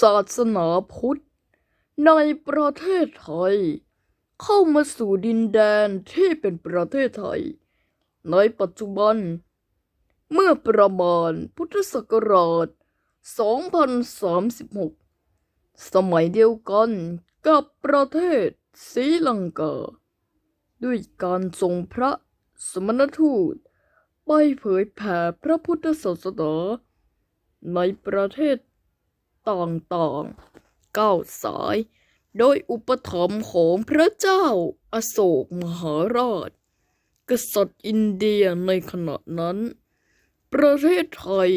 ศาสนาพุทธ ในประเทศไทย เข้ามาสู่ดินแดนที่เป็นประเทศไทย ในปัจจุบัน เมื่อประมาณพุทธศักราช 2036 สมัยเดียวกันกับประเทศศรีลังกา ด้วยการส่งพระสมณทูตไปเผยแผ่พระพุทธศาสนาในประเทศ ต่างๆเก้าสาย โดยอุปถัมภ์ของพระเจ้าอโศกมหาราช กษัตริย์อินเดียในขณะนั้น ประเทศไทย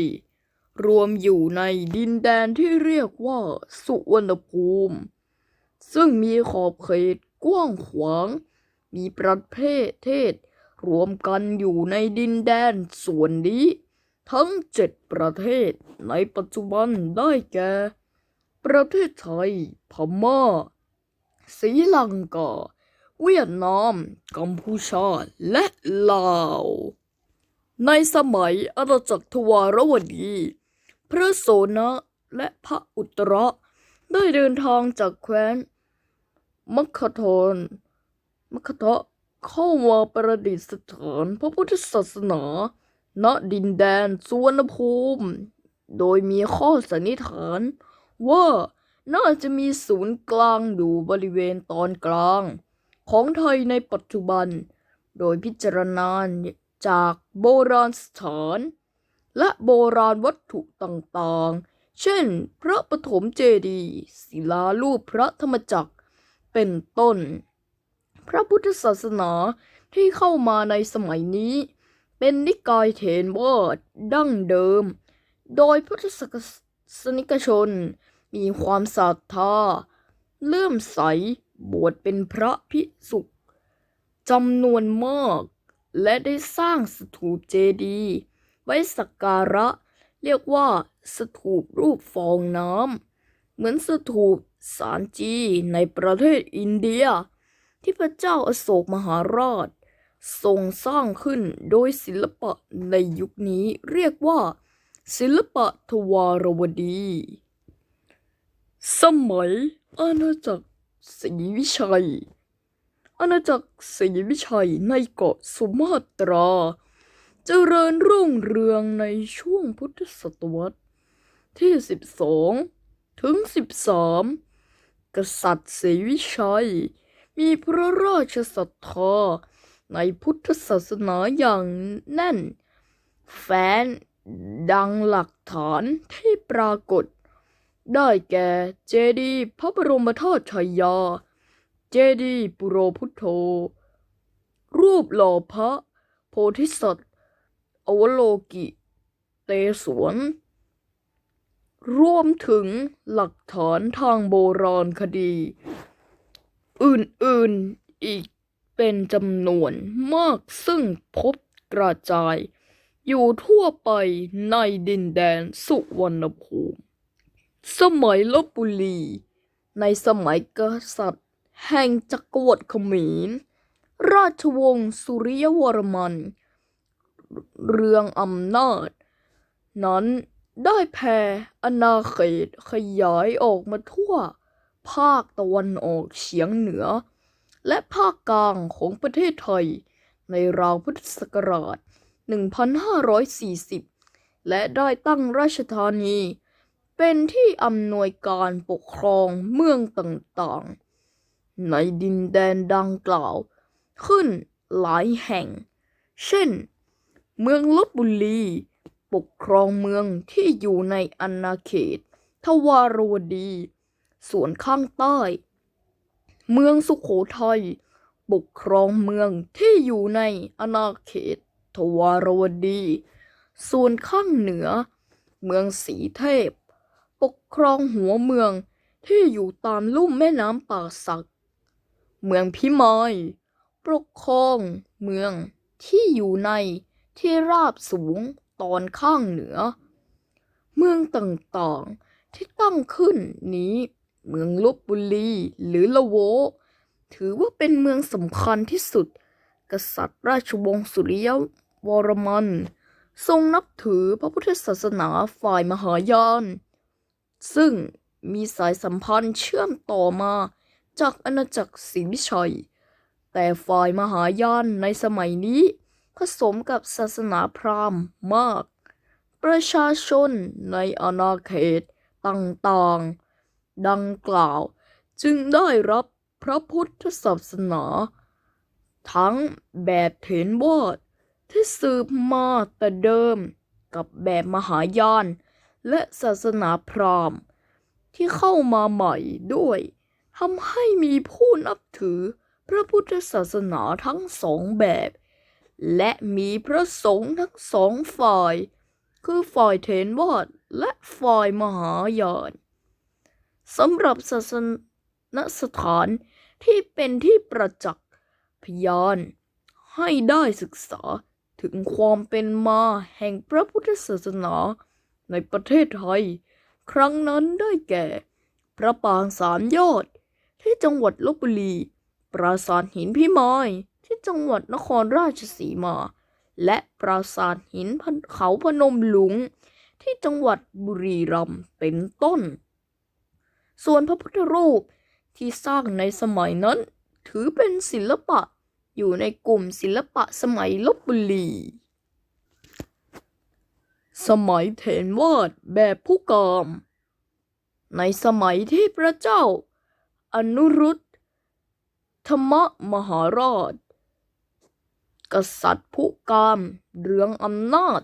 รวมอยู่ในดินแดนที่เรียกว่าสุวรรณภูมิ ซึ่งมีขอบเขตกว้างขวาง มีประเทศเทศรวมกันอยู่ในดินแดนส่วนนี้ ทั้งเจ็ดประเทศในปัจจุบันได้แก่ ประเทศไทย พม่าศรีลังกา เวียดนาม กัมพูชา และลาว ในสมัยอาณาจักรทวารวดี พระโสนะและพระอุตระ ได้เดินทางจากแคว้นมัคทนมัคคทะเข้ามาประดิษฐานพระพุทธศาสนา ณดินแดนสุวรรณภูมิ โดยมีข้อสันนิษฐาน ว่าน่าจะมีศูนย์กลางอยู่บริเวณตอนกลาง ของไทยในปัจจุบัน โดยพิจารณาจากโบราณสถาน และโบราณวัตถุต่างๆ เช่น พระปฐมเจดีย์ศิลารูปพระธรรมจักร เป็นต้น พระพุทธศาสนาที่เข้ามาในสมัยนี้ เป็นนิกายเถรวาทดั้งเดิม โดยพุทธศาสนิกชนมีความศรัทธาเลื่อมใสบวชเป็นพระภิกษุจำนวนมาก และได้สร้างสถูปเจดีย์ไว้สักการะ เรียกว่าสถูปรูปฟองน้ำเหมือนสถูปสารจีในประเทศอินเดีย ที่พระเจ้าอโศกมหาราช ทรงสร้างขึ้นโดยศิลปะในยุคนี้เรียกว่า ศิลปะทวารวดี สมัยอาณาจักรศรีวิชัย อาณาจักรศรีวิชัยในเกาะสุมาตราเจริญรุ่งเรืองในช่วงพุทธศตวรรษที่ 12 ถึง 13 กษัตริย์ศรีวิชัย มีพระราชศรัทธา ในพุทธศาสนาอย่างแน่น แฟนดังหลักฐานที่ปรากฏ ได้แก่เจดีย์พระบรมธาตุชัยยา เจดีย์ปุโรพุทโธ รูปหล่อพระ โพธิสัตว์ อวโลกิ เตศวนรวมถึงหลักฐานทางโบราณคดี อื่นๆอีก เป็นจำนวนมากซึ่งพบกระจาย อยู่ทั่วไปในดินแดนสุวรรณภูมิ สมัยลบบุรี ในสมัยกษัตริย์ แห่งจักรวรรดิเขมร ราชวงศ์สุริยวรมัน เรืองอำนาจ นั้นได้แผ่อาณาเขตขยายออกมาทั่ว ภาคตะวันออกเฉียงเหนือ และภาคกลางของประเทศไทย ในราวพุทธศักราช 1540 และได้ตั้งราชธานี เป็นที่อำนวยการปกครองเมืองต่างๆ ในดินแดนดังกล่าว ขึ้นหลายแห่ง เช่น เมืองลบบุรี ปกครองเมืองที่อยู่ในอาณาเขต ทวารวดี ส่วนข้างใต้ เมืองสุขโขทัยปกครองเมืองที่อยู่ในอาณาเขตทวารวดี ส่วนข้างเหนือ เมืองสีเทพ ปกครองหัวเมืองที่อยู่ตามลุ่มแม่น้ำป่าสัก เมืองพิมายปกครองเมืองที่อยู่ในที่ราบสูงตอนข้างเหนือ เมืองต่างๆที่ตั้งขึ้นนี้ เมืองลบบุรีหรือละโว ถือว่าเป็นเมืองสำคัญที่สุด กษัตริย์ราชวงศ์สุริยวรมัน ทรงนับถือพระพุทธศาสนาฝ่ายมหายาน ซึ่งมีสายสัมพันธ์เชื่อมต่อมาจากอาณาจักรศรีวิชัย แต่ฝ่ายมหายานในสมัยนี้ ผสมกับศาสนาพราหมณ์มาก ประชาชนในอาณาเขตต่างๆ ดังกล่าว จึงได้รับพระพุทธศาสนา ทั้งแบบเถรวาทที่สืบมาแต่เดิมกับแบบมหายาน และศาสนาพราหมณ์ ที่เข้ามาใหม่ด้วยทำให้มีผู้นับถือพระพุทธศาสนาทั้งสองแบบ และมีพระสงฆ์ทั้งสองฝ่าย คือฝ่ายเถรวาทและฝ่ายมหายาน สำหรับศาสนสถานที่เป็นที่ประจักษ์พยานให้ได้ศึกษาถึงความเป็นมาแห่งพระพุทธศาสนาในประเทศไทย ครั้งนั้นได้แก่ พระปางสามยอด ที่จังหวัดลบบุรี ปราสาทหินพิมายที่จังหวัดนครราชสีมา และปราสาทหินเขาพนมหลุง ที่จังหวัดบุรีรัมย์เป็นต้น ส่วนพระพุทธรูปที่สร้างในสมัยนั้น ถือเป็นศิลปะอยู่ในกลุ่มศิลปะสมัยลบบุรี สมัยเถรวาทแบบผู้กาม ในสมัยที่พระเจ้า อนุรุตธรรมมหาราช กษัตริย์ผู้กามเรืองอำนาจ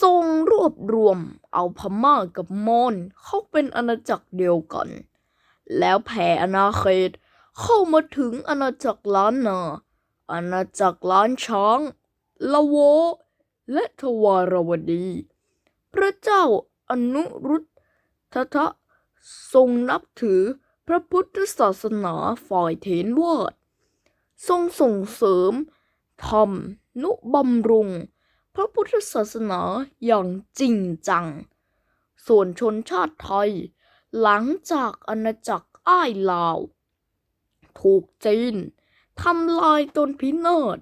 ทรงรวบรวมเอาพม่ากับมอญเข้าเป็นอาณาจักรเดียวกัน แล้วแผ่อาณาเขตเข้ามาถึงอาณาจักรล้านนาอาณาจักรล้านช้างละโว และทวารวดี พระเจ้าอนุรุตททะทรงนับถือพระพุทธศาสนาฝ่ายเถรวาททรงส่งเสริมธรรมนุบำรุง ระพุทธศาสนาอย่างจริงจัง ส่วนชนชาติไทย หลังจากอาณาจักรอ้ายลาว ถูกจีนทำลายตนพินาศ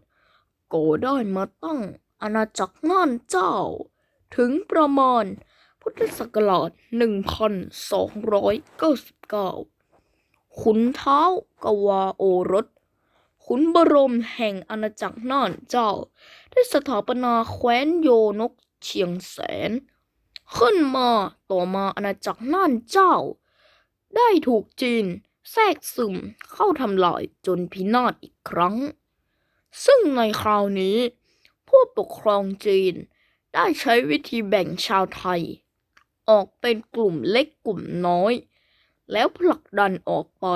ก็ได้มาตั้งอาณาจักรน่านเจ้า ถึงประมาณพุทธศักราช 1299 ขุนเท้ากวาโอรส ขุนบรมแห่งอาณาจักรน่านเจ้า ได้สถาปนาแคว้นโยนกเชียงแสน ขึ้นมาต่อมาอาณาจักรน่านเจ้า ได้ถูกจีนแทรกซึมเข้าทำลายจนพินาศอีกครั้ง ซึ่งในคราวนี้ ผู้ปกครองจีนได้ใช้วิธีแบ่งชาวไทย ออกเป็นกลุ่มเล็กกลุ่มน้อย แล้วผลักดันออกไป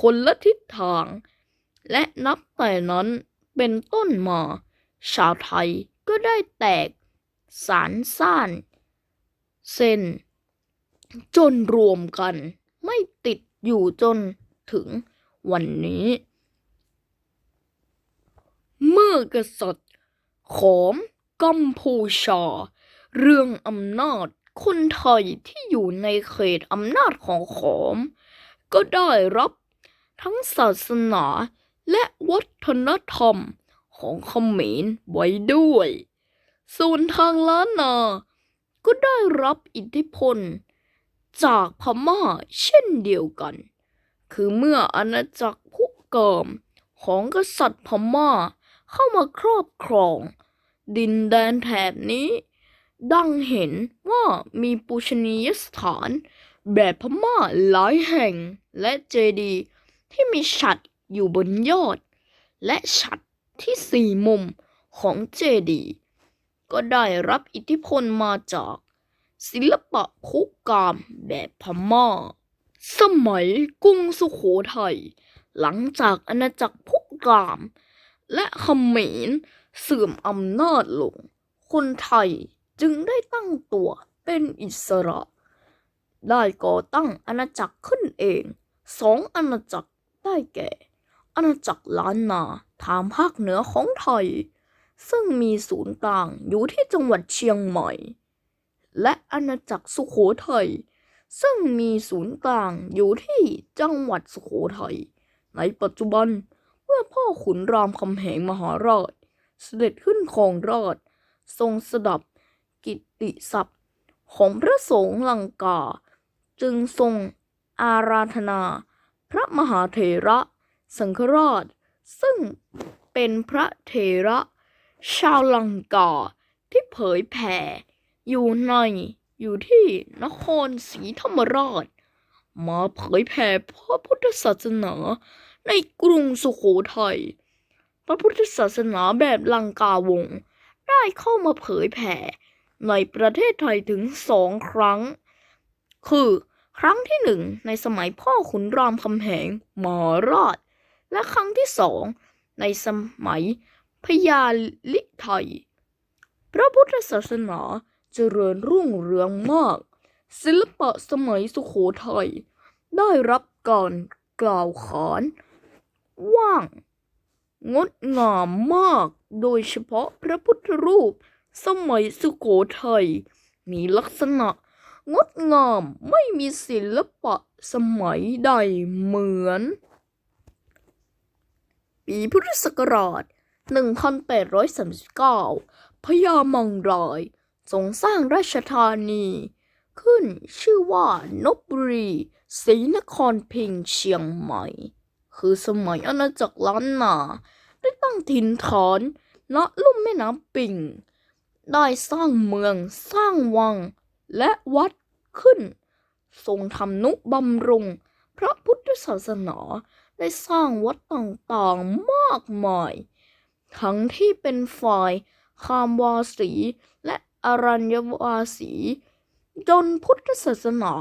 คนละทิศทาง และนับแต่นั้นเป็นต้นมา ชาวไทยก็ได้แตก สารซ่าน เส้น จนรวมกัน ไม่ติดอยู่จนถึงวันนี้ เมื่อกษัตริย์ขอมกัมพูชา เรื่องอำนาจคนไทยที่อยู่ในเขตอำนาจของขอม ก็ได้รับทั้งศาสนา และวัฒนธรรมของเขมรไว้ด้วย ส่วนทางล้านนา ก็ได้รับอิทธิพล จากพม่าเช่นเดียวกัน คือเมื่ออาณาจักรผู้เกิมของกษัตริย์พม่าเข้ามาครอบครอง ดินแดนแถบนี้ ดังเห็นว่ามีปูชนียสถาน แบบพม่าหลายแห่งและเจดีย์ที่มีฉัตร อยู่บนยอด และฉัตรที่สี่มุมของเจดีย์ก็ได้รับอิทธิพลมาจาก ศิลปะคุกามแบบพม่า สมัยกรุงสุโขทัยหลังจากอาณาจักรพุกาม และเขมรเสื่อมอำนาจลง คนไทยจึงได้ตั้งตัวเป็นอิสระ ได้ก่อตั้งอาณาจักรขึ้นเอง สองอาณาจักรได้แก่ อาณาจักรล้านนาทางภาคเหนือของไทย ซึ่งมีศูนย์กลางอยู่ที่จังหวัดเชียงใหม่ และอาณาจักรสุโขทัยซึ่งมีศูนย์กลางอยู่ที่จังหวัดสุโขทัยในปัจจุบันเมื่อพ่อขุนรามคำแหงมหาราช เสด็จขึ้นครองราชทรงสดับกิตติศัพท์ ของพระสงฆ์ลังกา จึงทรงอาราธนา พระมหาเถระ สังฆราช ซึ่งเป็นพระเถระ ชาวลังกาที่เผยแผ่ อยู่ในอยู่ที่นครศรีธรรมราช มาเผยแผ่พระพุทธศาสนาในกรุงสุโขทัยพระพุทธศาสนาแบบลังกาวง ได้เข้ามาเผยแผ่ ในประเทศไทยถึงสองครั้ง คือครั้งที่หนึ่งในสมัยพ่อขุนรามคำแหงมหาราช และครั้งที่สองในสมัยพญาลิไทย พระพุทธศาสนาเจริญรุ่งเรืองมาก ศิลปะสมัยสุโขทัยได้รับการกล่าวขานว่าง งดงามมากโดยเฉพาะพระพุทธรูปสมัยสุโขทัย มีลักษณะงดงามไม่มีศิลปะสมัยใดเหมือน ปีพุทธศักราช 1839 พญามังรายทรงสร้างราชธานี ขึ้นชื่อว่านบบุรีศรีนครพิงเชียงใหม่ คือสมัยอาณาจักรล้านนา ได้ตั้งถิ่นฐานณลุ่มแม่น้ำปิง ได้สร้างเมืองสร้างวังและวัดขึ้น ทรงทำนุบำรุงพระพุทธศาสนา ได้สร้างวัดต่างๆมากมาย ทั้งที่เป็นฝ่ายคามวาสี และอรัญญวาสี จนพุทธศาสนา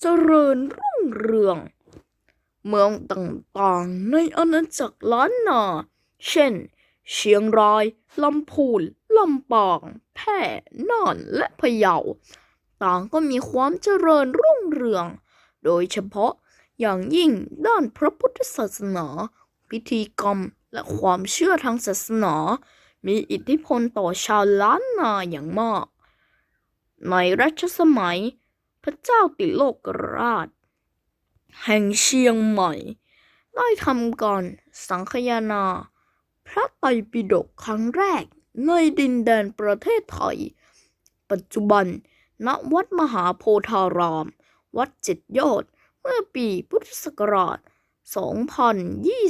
เจริญรุ่งเรือง เมืองต่างๆในอาณาจักรล้านนา เช่น เชียงราย ลำพูน ลำปาง แพร่น่านและพะเยา ต่างก็มีความเจริญรุ่งเรือง โดยเฉพาะ อย่างยิ่งด้านพระพุทธศาสนา พิธีกรรมและความเชื่อทางศาสนา มีอิทธิพลต่อชาวล้านนาอย่างมาก ในรัชสมัย พระเจ้าติโลกราช แห่งเชียงใหม่ ได้ทำการสังคานา พระไตรปิฎกครั้งแรกในดินแดนประเทศไทย ปัจจุบันณวัดมหาโพธาราม วัดเจ็ดยอด เมื่อปีพุทธศักราช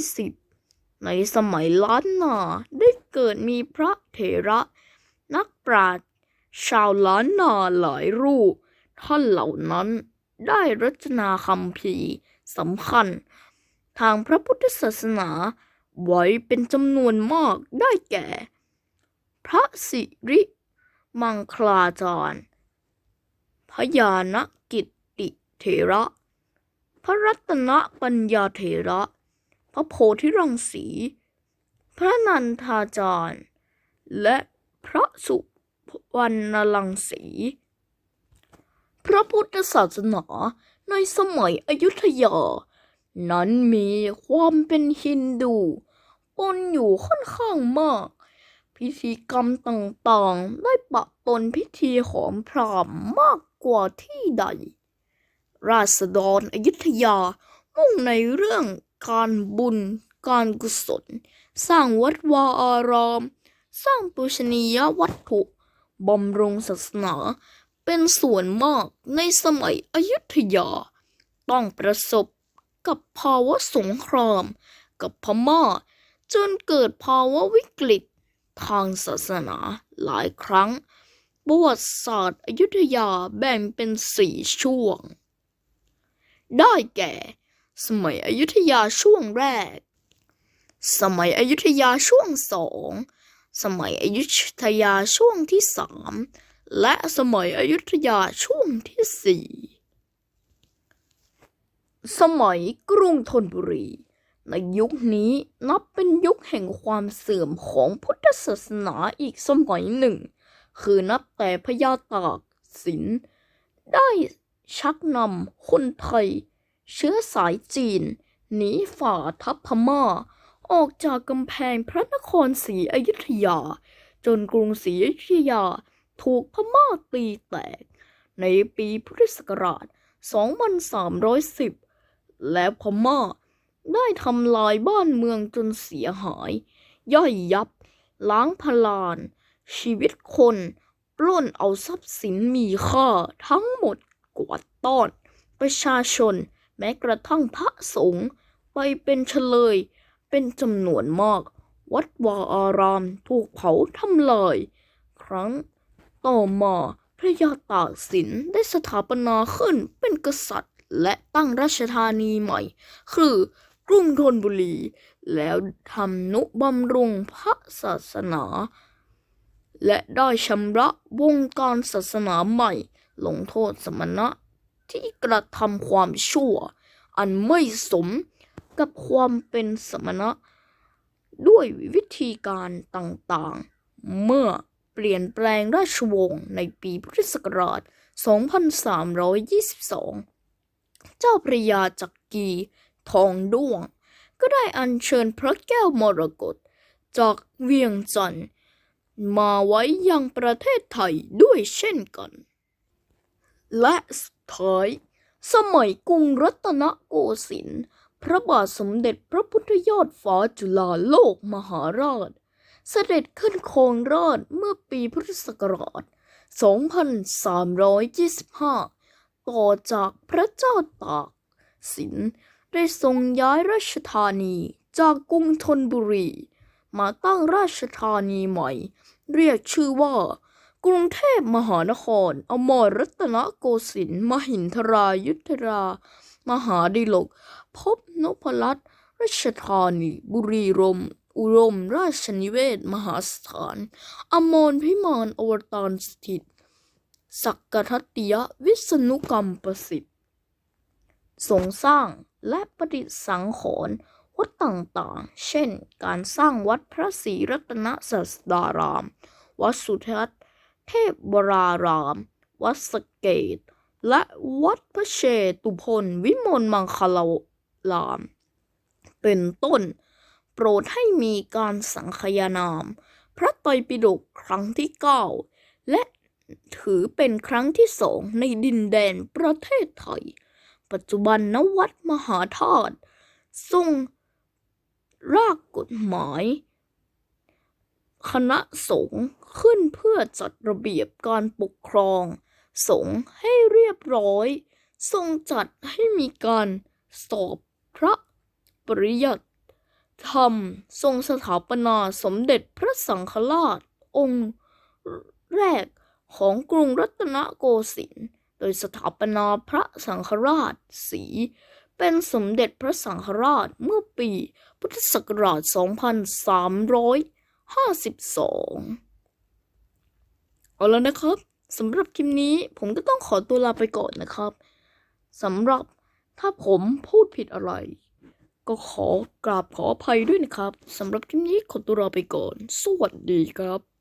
2020 ในสมัยล้านนาได้เกิดมีพระเถระนักปราชญ์ชาวล้านนาหลายรูป ท่านเหล่านั้นได้รจนาคำพีสำคัญ ทางพระพุทธศาสนาไว้เป็นจำนวนมากได้แก่ พระสิริมังคลาจารย์พยานกิตติเถระ พระรัตนปัญญาเถระ พระโพธิรังสี พระนันทาจารย์และพระสุวรรณลังสี พระพุทธศาสนาในสมัยอยุธยา นั้นมีความเป็นฮินดูปนอยู่ค่อนข้างมาก พิธีกรรมต่างๆ ได้ปะปนพิธีหอมพรามมากกว่าที่ใด ราษฎรอยุธยา มุ่งในเรื่องการบุญ การกุศล สร้างวัดวาอาราม สร้างปูชนียวัตถุบำรุงศาสนา เป็นส่วนมากในสมัยอยุธยา ต้องประสบกับภาวะสงคราม กับพม่า จนเกิดภาวะวิกฤตทางศาสนาหลายครั้งประวัติศาสตร์อยุธยาแบ่งเป็นสี่ช่วง ได้แก่ สมัยอยุธยาช่วงแรก สมัยอยุธยาช่วงสอง สมัยอยุธยาช่วงที่สามและสมัยอยุธยาช่วงที่สี่ สมัยกรุงธนบุรี ในยุคนี้นับเป็นยุคแห่งความเสื่อมของพุทธศาสนาอีกสมัยหนึ่ง คือนับแต่พญาตากสินได้ ชักนำคนไทย เชื้อสายจีน หนีฝ่าทัพพม่า ออกจากกำแพงพระนครศรีอยุธยา จนกรุงศรีอยุธยาถูกพม่าตีแตก ในปีพุทธศักราช 2310 และพม่าได้ทำลายบ้านเมืองจนเสียหาย ย่อยยับ ล้างพลาน ชีวิตคน ปล้นเอาทรัพย์สินมีค่าทั้งหมด กวาดต้อน ประชาชนแม้กระทั่งพระสงฆ์ไปเป็นเฉลย เป็นจำนวนมาก วัดวาอารามถูกเผาทำลาย ครั้งต่อมาพระยาตากสินได้สถาปนาขึ้นเป็นกษัตริย์ และตั้งราชธานีใหม่ คือกรุงธนบุรี แล้วทำนุบำรุงพระศาสนา และได้ชำระวงการศาสนาใหม่ ลงโทษสมณะที่กระทำความชั่ว อันไม่สมกับความเป็นสมณะ ด้วยวิธีการต่างๆ เมื่อเปลี่ยนแปลงราชวงศ์ในปีพุทธศักราช 2322 เจ้าพระยาจักรีทองด้วง ก็ได้อัญเชิญพระแก้วมรกตจากเวียงจันทร์มาไว้ยังประเทศไทยด้วยเช่นกัน และสุดท้าย สมัยกรุงรัตนโกสินทร์พระบาทสมเด็จพระพุทธยอดฟ้าจุฬาโลกมหาราช เสด็จขึ้นครองราชเมื่อปีพุทธศักราช 2325 ต่อจากพระเจ้าตากสินได้ทรงย้ายราชธานีจากกรุงธนบุรี มาตั้งราชธานีใหม่ เรียกชื่อว่า กรุงเทพมหานคร อมรรัตนโกสินทร์มหินทรายุทธรา มหาดิลก พบนพรัตน์ราชธานี บุรีรมย์อุรมราชนิเวศ มหาสถาน อมรพิมานอวตารสถิต สักกทัตติยวิษณุกรรมประสิทธิ์ทรงสร้างและประดิษฐ์สังขรณ์วัดต่างๆ เช่น การสร้างวัดพระศรีรัตนศาสดาราม วัดสุทัศน์ เทพวราราม วัดสเกต และวัดพระเชตุพนวิมลมังคลาราม เป็นต้น โปรดให้มีการสังคานาม พระไตรปิฎกครั้งที่เก้าและถือเป็นครั้งที่สองในดินแดนประเทศไทย ปัจจุบันนวัดมหาธาตุทรงรากกฎหมาย คณะสงฆ์ ขึ้นเพื่อจัดระเบียบการปกครอง สงฆ์ให้เรียบร้อย ทรงจัดให้มีการสอบพระปริยัติธรรม ทรงสถาปนาสมเด็จพระสังฆราช องค์แรกของกรุงรัตนโกสินทร์โดยสถาปนาพระสังฆราชสี เป็นสมเด็จพระสังฆราชเมื่อปีพุทธศักราช 2352 เอาแล้วนะครับสำหรับคลิปนี้ผมก็ต้องขอตัวลาไปก่อนนะครับสำหรับถ้าผมพูดผิดอะไร ก็ขอกราบขออภัยด้วยนะครับสำหรับคลิปนี้ขอตัวลาไปก่อน สวัสดีครับ